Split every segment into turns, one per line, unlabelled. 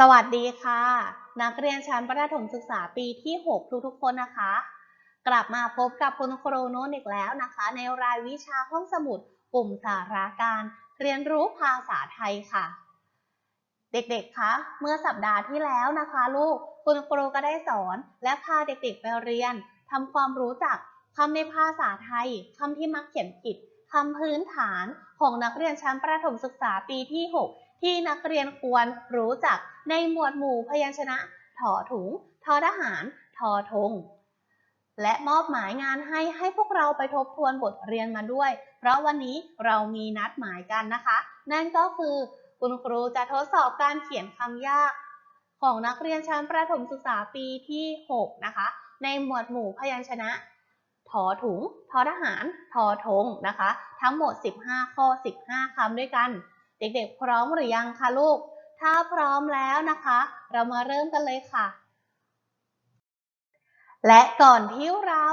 สวัสดีค่ะ นักเรียนชั้นประถมศึกษาปีที่ 6 ทุกๆคนนะคะ กลับมาพบกับคุณครูโนุ่นอีกแล้วนะคะ ในรายวิชาห้องสมุดกลุ่มสาระการเรียนรู้ภาษาไทยค่ะ เด็กๆคะเมื่อสัปดาห์ที่แล้วนะคะ ลูกคุณครูก็ได้สอนและพาเด็กๆไปเรียนทำความรู้จักคำในภาษาไทยคำที่มักเขียนผิดคำพื้นฐานของนักเรียนชั้นประถมศึกษาปีที่ 6 ที่นักเรียนควรรู้จักในหมวดหมู่พยัญชนะถอถุงทอทหาร ทอธงและมอบหมายงานให้ให้พวกเราไปทบทวนบทเรียนมาด้วย เพราะวันนี้เรามีนัดหมายกันนะคะ นั่นก็คือคุณครูจะทดสอบการเขียนคำยาก ของนักเรียนชั้นประถมศึกษาปีที่ 6 นะคะ ในหมวดหมู่พยัญชนะถอถุงทอทหาร ทอธงนะคะ ทั้งหมด 15 ข้อ 15คำด้วยกัน เด็กๆ พร้อมหรือยังคะลูก ถ้าพร้อมแล้วนะคะ เรามาเริ่มกันเลยค่ะ และก่อนที่เรา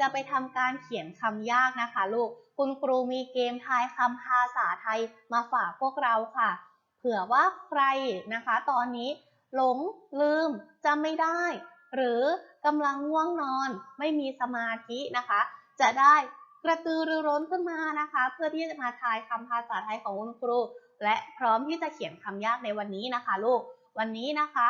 จะไปทำการเขียนคำยากนะคะลูก คุณครูมีเกมทายคำภาษาไทยมาฝากพวกเราค่ะ เผื่อว่าใครนะคะ ตอนนี้หลงลืมจำไม่ได้ หรือกำลังง่วงนอนไม่มีสมาธินะคะ จะได้กระตือรือร้นขึ้นมานะคะ เพื่อที่จะมาทายคำภาษาไทยของคุณครู และพร้อมที่จะเขียนคำยากในวันนี้นะคะลูก วันนี้นะคะ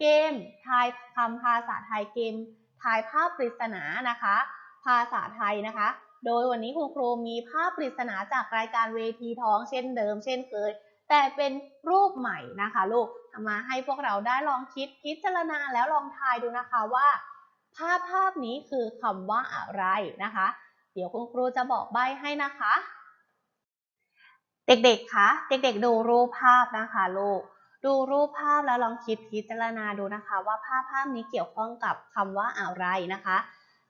เกมทายคำภาษาไทยเกม ทายภาพปริศนานะคะ ภาษาไทยนะคะ โดยวันนี้คุณครูมีภาพปริศนาจากรายการเวทีท้องเช่นเดิม เช่นเคย แต่เป็นรูปใหม่นะคะลูกมาให้พวกเราได้ลองคิดพิจารณาแล้วลองทายดูนะคะว่า ภาพภาพนี้คือคำว่าอะไรนะคะ เดี๋ยวคุณครูจะบอกใบให้นะคะ เด็กๆ คะ เด็กๆ ดูรูปภาพนะคะลูก ดูรูปภาพแล้วลองคิดพิจารณาดูนะคะ ว่าภาพภาพนี้เกี่ยวข้องกับคำว่าอะไรนะคะ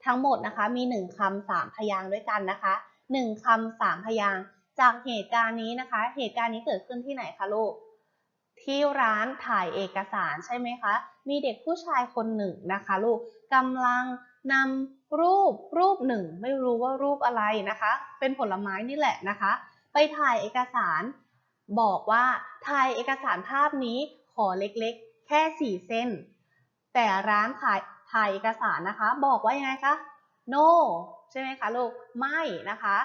ทั้งหมดนะคะมีหนึ่งคำสามพยางค์ด้วยกันนะคะหนึ่งคำสามพยางค์จากเหตุการณ์นี้นะคะ เหตุการณ์นี้เกิดขึ้นที่ไหนคะลูก ที่ร้านถ่ายเอกสารใช่ไหมคะ มีเด็กผู้ชายคนหนึ่งนะคะลูกกำลังนำรูปรูปหนึ่ง ไม่รู้ว่ารูปอะไรนะคะ เป็นผลไม้นี่แหละนะคะ ไปถ่ายเอกสาร บอกว่าถ่ายเอกสารภาพนี้ขอเล็กๆ แค่สี่เส้น แต่ร้านถ่ายถ่ายเอกสารนะคะ บอกว่ายังไงคะ no ใช่ไหมคะลูก ไม่นะคะ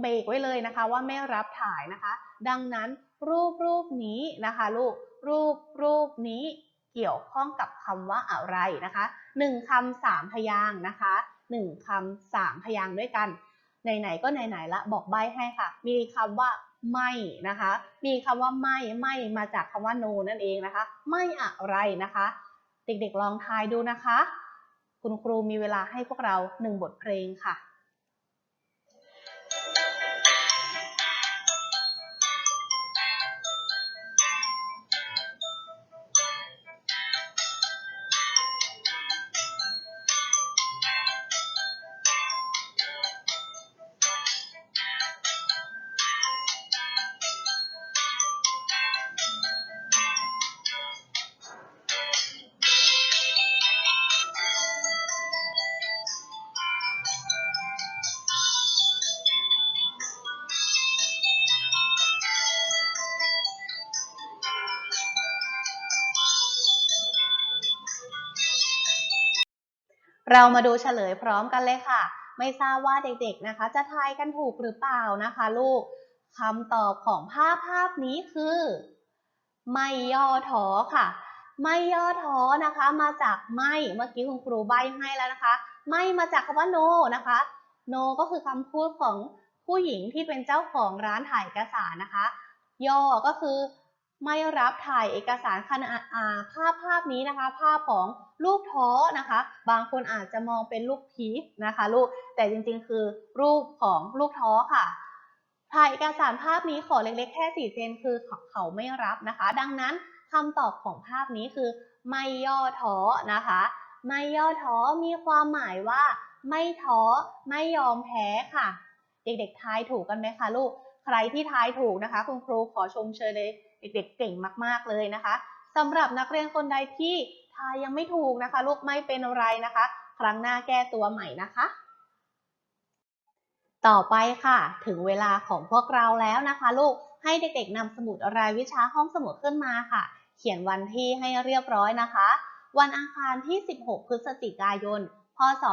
เบรกไว้เลยนะคะว่าไม่รับถ่ายนะคะ ดังนั้นรูปรูปนี้นะคะลูกรูปรูปนี้เกี่ยวข้องกับคำว่าอะไรนะคะหนึ่งคำสามพยางนะคะหนึ่งคำสามพยางด้วยกัน ไหนๆก็ไหนๆละบอกใบให้ค่ะ มีคำว่าไม่นะคะ มีคำว่าไม่ไม่มาจากคำว่า no นั่นเองนะคะ ไม่อะไรนะคะ เด็กๆลองทายดูนะคะ คุณครูมีเวลาให้พวกเราหนึ่งบทเพลงค่ะ เรามาดูเฉลยพร้อมกันเลยค่ะ ไม่ทราบว่าเด็กๆนะคะ จะทายกันถูกหรือเปล่านะคะลูกคำตอบของภาพภาพนี้คือ ไม่ย่อท้อค่ะ ไม่ย่อท้อนะคะ มาจากไม่เมื่อกี้คุณครูใบให้แล้วนะคะ ไม่มาจากคำว่า no นะคะ no ก็คือคำพูดของผู้หญิงที่เป็นเจ้าของร้านถ่ายเอกสารนะคะ ย่อก็คือ ไม่รับถ่ายเอกสารขณะอ่าภาพภาพนี้นะคะ ภาพของลูกท้อนะคะ บางคนอาจจะมองเป็นลูกพีนะคะลูกแต่จริงๆ คือรูปของลูกท้อค่ะถ่ายเอกสารภาพนี้ขอเล็กๆแค่สี่เซนคือเขาไม่รับนะคะ ดังนั้นคำตอบของภาพนี้คือ ไม่ย่อท้อนะคะ ไม่ย่อท้อมีความหมายว่า ไม่ท้อไม่ยอมแพ้ค่ะ เด็กๆทายถูกกันไหมคะลูก ใครที่ทายถูกนะคะ คุณครูขอชมเชยเลย เด็กๆเก่งมากๆเลยนะคะสำหรับนักเรียนคนใดที่ทายยังไม่ถูกนะคะ ลูกไม่เป็นไรนะคะ ครั้งหน้าแก้ตัวใหม่นะคะ ต่อไปค่ะ ถึงเวลาของพวกเราแล้วนะคะ ลูกให้เด็กๆนำสมุดรายวิชาห้องสมุดขึ้นมาค่ะ เขียนวันที่ให้เรียบร้อยนะคะ วันอังคารที่ 16 พฤศจิกายน พศ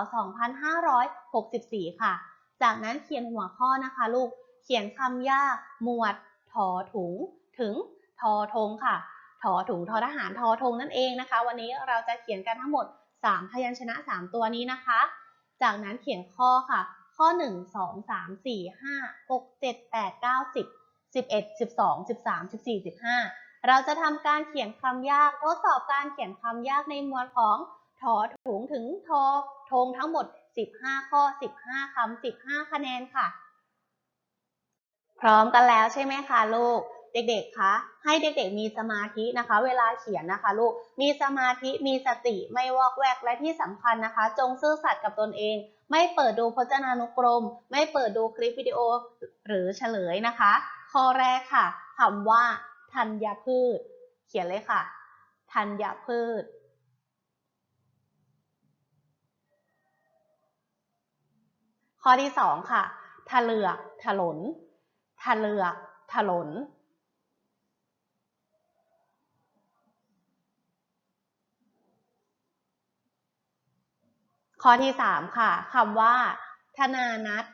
2564 ค่ะ จากนั้นเขียนหัวข้อนะคะ ลูกเขียนคำยาก หมวด ถอถุง ถึง ทอทงค่ะถอถุงทอทหารทอทงนั่นเองนะคะ วันนี้เราจะเขียนกันทั้งหมด 3 พยัญชนะ 3 ตัวนี้นะคะ จากนั้นเขียนข้อค่ะ ข้อ 1 2 3 4 5 6 7 8 9 10 11 12 13 14 15 เราจะทำการเขียนคำยากทดสอบการเขียนคำยากในหมวดของถอถุงถึงทอทงทั้งหมด 15 ข้อ 15คำ15 คะแนนค่ะ พร้อมกันแล้วใช่ไหมคะลูก เด็กๆ คะ ให้เด็กๆ มีสมาธินะคะ เวลาเขียนนะคะลูก มีสมาธิ มีสติ ไม่วอกแวก และที่สำคัญนะคะ จงซื่อสัตย์กับตนเอง ไม่เปิดดูพจนานุกรม ไม่เปิดดูคลิปวิดีโอหรือเฉลยนะคะ ข้อแรกค่ะคำว่าธัญพืช เขียนเลยค่ะ ธัญพืชข้อที่สองค่ะ ทะเลือกถลน ทะเลือกถลน ข้อที่สามค่ะคำว่า ธนานัท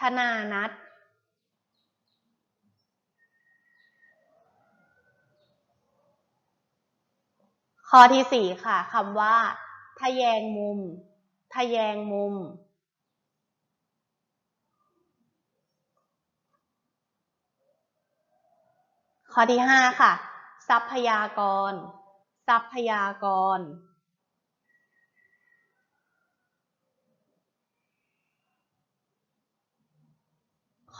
ธนานัทข้อที่สี่ค่ะคำว่า ทะแยงมุม ทะแยงมุม ข้อที่ห้าค่ะ ทรัพยากร ทรัพยากร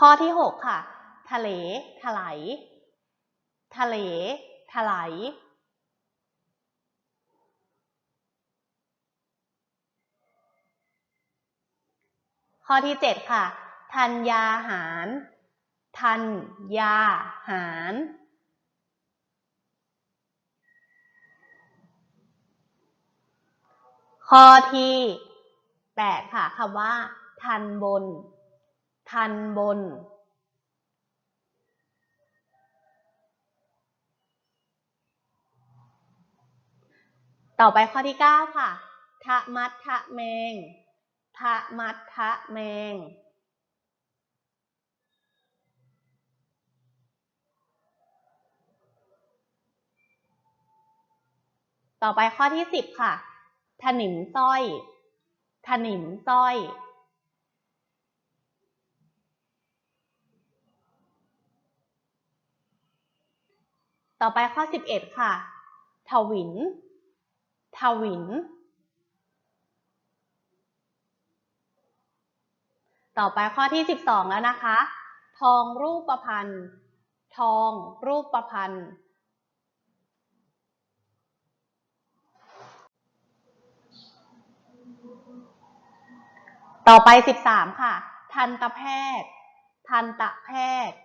ข้อที่หกค่ะ ทะเล ถลายทะเล ถลายข้อที่เจ็ดค่ะธัญญาหารธัญญาหาร ข้อที่แปดค่ะคำว่า ทันบน ทันบน ต่อไปข้อที่เก้าค่ะ ทะมัดทะแมง ทะมัดทะแมง ต่อไปข้อที่สิบค่ะ ถนิมสร้อย ถนิมสร้อย ต่อไปข้อสิบเอ็ดค่ะ ทวิน ทวิน ต่อไปข้อที่สิบสองแล้วนะคะ ทองรูปประพันธ์ ทองรูปประพันธ์ ต่อไปสิบสามค่ะ ทันตแพทย์ ทันตแพทย์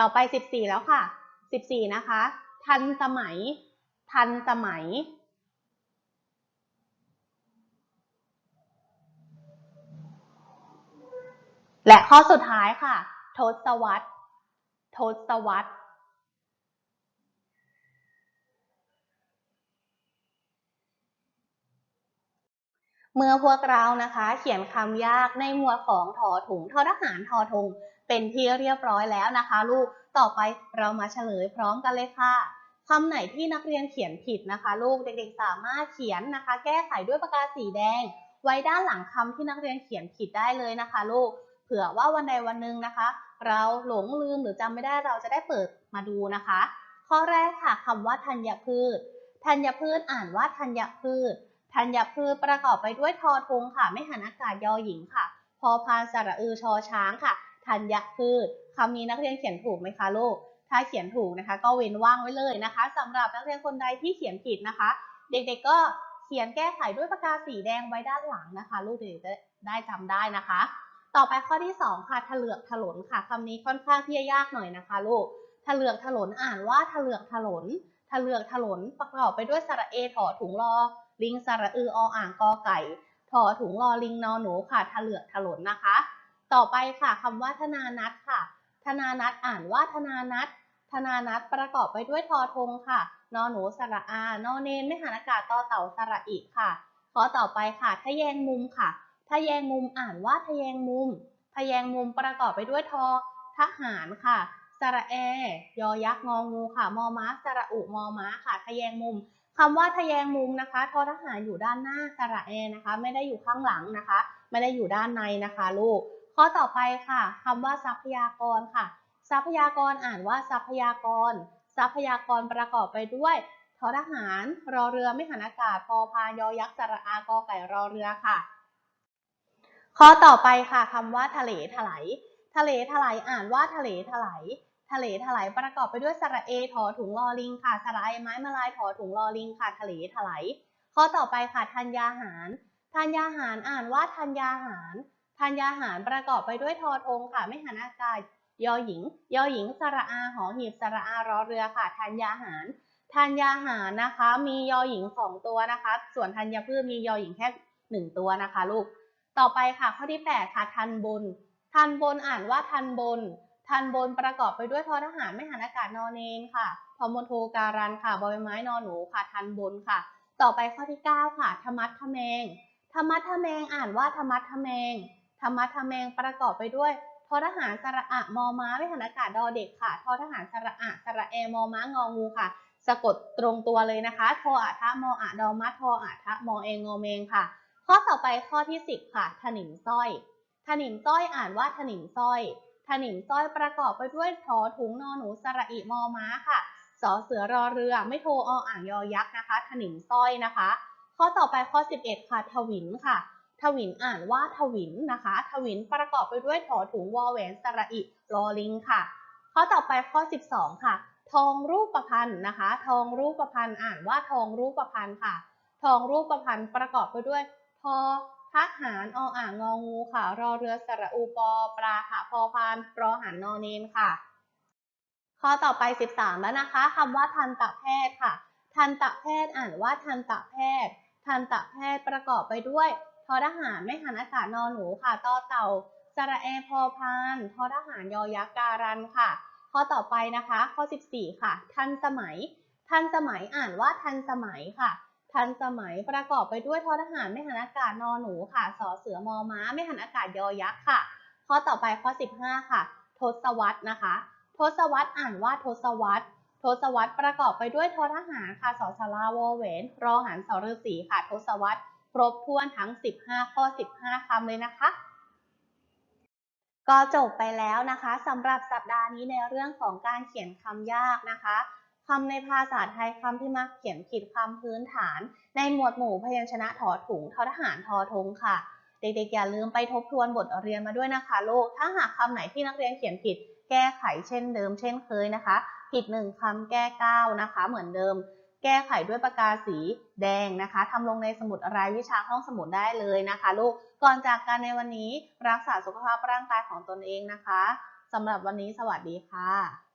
ต่อไปสิบสี่แล้วค่ะสิบสี่นะคะ ทันสมัย ทันสมัย และข้อสุดท้ายค่ะ ทศวรรษ ทศวรรษเมื่อพวกเรานะคะ เขียนคำยากในหมวดของทอถุงทอทหารทอทง เป็นที่เรียบร้อยแล้วนะคะ ลูก ต่อไปเรามาเฉลยพร้อมกันเลยค่ะคำไหนที่นักเรียนเขียนผิดนะคะ ลูก เด็กๆ สามารถเขียนนะคะ แก้ไขด้วยปากกาสีแดง ไว้ด้านหลังคำที่นักเรียนเขียนผิดได้เลยนะคะ ลูก เผื่อว่าวันใดวันหนึ่งนะคะ เราหลงลืมหรือจำไม่ได้เราจะได้เปิดมาดูนะคะ ข้อแรกค่ะคำว่าธัญพืชธัญพืชอ่านว่าธัญพืชธัญพืชประกอบไปด้วยทอทงค่ะ ไม่หันอากาศยอหญิงค่ะ พอพานสระอือชอช้างค่ะ ธัญพืชคำนี้นักเรียนเขียนถูกไหมคะลูก ถ้าเขียนถูกนะคะ ก็เว้นว่างไว้เลยนะคะสำหรับนักเรียนคนใดที่เขียนผิดนะคะ เด็กๆก็เขียนแก้ไขด้วยปากกาสีแดงไว้ด้านหลังนะคะ ลูกเด็กจะได้จำได้นะคะ ต่อไปข้อที่สองค่ะถลือกถลนค่ะคำนี้ค่อนข้างที่จะยากหน่อยนะคะลูกถลือกถลนอ่านว่าถลือกถลนถลือกถลนประกอบไปด้วยสระเอถอถุงรอลิงสระอือออ่างกอไก่ถอถุงลอลิงนอหนูค่ะทะเหลือกถลนนะคะ ต่อไปค่ะคำว่าธนานัทค่ะ ธนานัทอ่านว่าธนานัทธนานัทประกอบไปด้วยทอทงค่ะ นอหนูสระอา นอเนนไม่หันอากาศต่อเต่าสระอีค่ะขอต่อไปค่ะทะแยงมุมค่ะทะแยงมุมอ่านว่าทะแยงมุมทะแยงมุมประกอบไปด้วยทอทหารค่ะ สระแอ ยอยักษ์งองูค่ะ มอม้า สระอุ มอม้าค่ะ ทะแยงมุมคำว่าทะแยงมุมนะคะ ทอทหารอยู่ด้านหน้า สระแอนะคะ ไม่ได้อยู่ข้างหลังนะคะ ไม่ได้อยู่ด้านในนะคะลูก ข้อต่อไปค่ะคำว่าทรัพยากรค่ะ ทรัพยากรอ่านว่าทรัพยากร ทรัพยากรประกอบไปด้วยทอทหารรอเรือไม่หันอากาศพอพานยอยักษ์สระอากอไก่รอเรือค่ะ ข้อต่อไปค่ะคำว่าทะเลถลายทะเลถลายอ่านว่าทะเลถลายทะเลถลายประกอบไปด้วยสระเอถอถุงลอลิงค่ะสระไอไม้มาลายถอถุงลอลิงค่ะ ทะเลถลายข้อต่อไปค่ะธัญญาหารธัญญาหารอ่านว่าธัญญาหาร ธัญญาหารประกอบไปด้วยทอทงค่ะ ไม่หันอากาศยอหญิง ยอหญิงสระอาหอหีบสระอารอเรือค่ะธัญญาหารธัญญาหารนะคะ มียอหญิงสองตัวนะคะ ส่วนธัญพืชมียอหญิงแค่หนึ่งตัวนะคะลูก ต่อไปค่ะข้อที่ 8 ค่ะทันบน ทันบนอ่านว่าทันบน ทันบนประกอบไปด้วยทอทหารไม่หันอากาศนอนเนนค่ะพอมนโทการันค่ะบอยไม้นอนหนูค่ะทันบนค่ะ ต่อไปข้อที่ 9 ค่ะธรรมัดทะแมงธรรมัดทะแมงอ่านว่าธรรมัดทะแมง ธรรมัดทะแมงประกอบไปด้วยทอทหารสระอะมอม้าไม่หันอากาศดอเด็กค่ะทอทหารสระอะสระแอมอม้างองูค่ะ สะกดตรงตัวเลยนะคะทออะทะมออะดอมัดทออะทะมอเองอเมงค่ะ ข้อต่อไปข้อที่10ค่ะถนิมสร้อยถนิมสร้อยอ่านว่าถนิมสร้อยถนิมสร้อยประกอบไปด้วยทอถุงนอหนูสระอิมอม้าค่ะสอเสือรอเรือไม่โทออ่างยอยักษ์นะคะถนิมสร้อยนะคะ ข้อต่อไปข้อ 11 ค่ะ ทวินค่ะ ทวินอ่านว่าทวินนะคะ ทวินประกอบไปด้วยถอถุงวอแหวนสระอิรอลิงค่ะข้อต่อไปข้อ 12 ค่ะ ทองรูปประพันธ์นะคะ ทองรูปประพันธ์อ่านว่าทองรูปประพันธ์ค่ะ ทองรูปประพันธ์ประกอบไปด้วยทอทหารออ่างงองูค่ะ รอเรือสระอูปอปลาค่ะพอพานรอหันนอเนนค่ะ ข้อต่อไป 13 แล้วนะคะคำว่าทันตแพทย์ค่ะ ทันตแพทย์อ่านว่าทันตแพทย์ ทันตแพทย์ประกอบไปด้วย อทหารไม่หันอากาศนอหนูค่ะต่อเต่าสระแอพอพานทอทหารยอยักษ์การันค่ะ ข้อต่อไปนะคะ ข้อ 14 ค่ะ ทันสมัย ทันสมัยอ่านว่าทันสมัยค่ะ ทันสมัยประกอบไปด้วยทอทหารไม่หันอากาศนอหนูค่ะสอเสือมอม้า ไม่หันอากาศยอยักษ์ค่ะ ข้อต่อไปข้อ 15 ค่ะ ทศวรรษนะคะ ทศวรรษอ่านว่าทศวรรษทศวรรษประกอบไปด้วยทอทหารค่ะสอสลาวเวนรอหันสอฤษีค่ะ ทศวรรษ ครบถ้วนทั้ง 15 ข้อ 15 คำเลยนะคะ ก็จบไปแล้วนะคะสำหรับสัปดาห์นี้ในเรื่องของการเขียนคำยากนะคะคำในภาษาไทยคำที่มักเขียนผิดคำพื้นฐาน ในหมวดหมู่พยัญชนะถอถุงทอทหารทอทงค่ะ เด็กๆอย่าลืมไปทบทวนบทเรียนมาด้วยนะคะลูก ถ้าหากคำไหนที่นักเรียนเขียนผิด แก้ไขเช่นเดิมเช่นเคยนะคะ ผิดหนึ่งคำแก้เก้านะคะ เหมือนเดิม แก้ไขด้วยปากกาสีแดงนะคะทำลงในสมุดรายวิชาห้องสมุดได้เลยนะคะ ลูก ก่อนจากกันในวันนี้รักษาสุขภาพร่างกายของตนเองนะคะสำหรับวันนี้สวัสดีค่ะ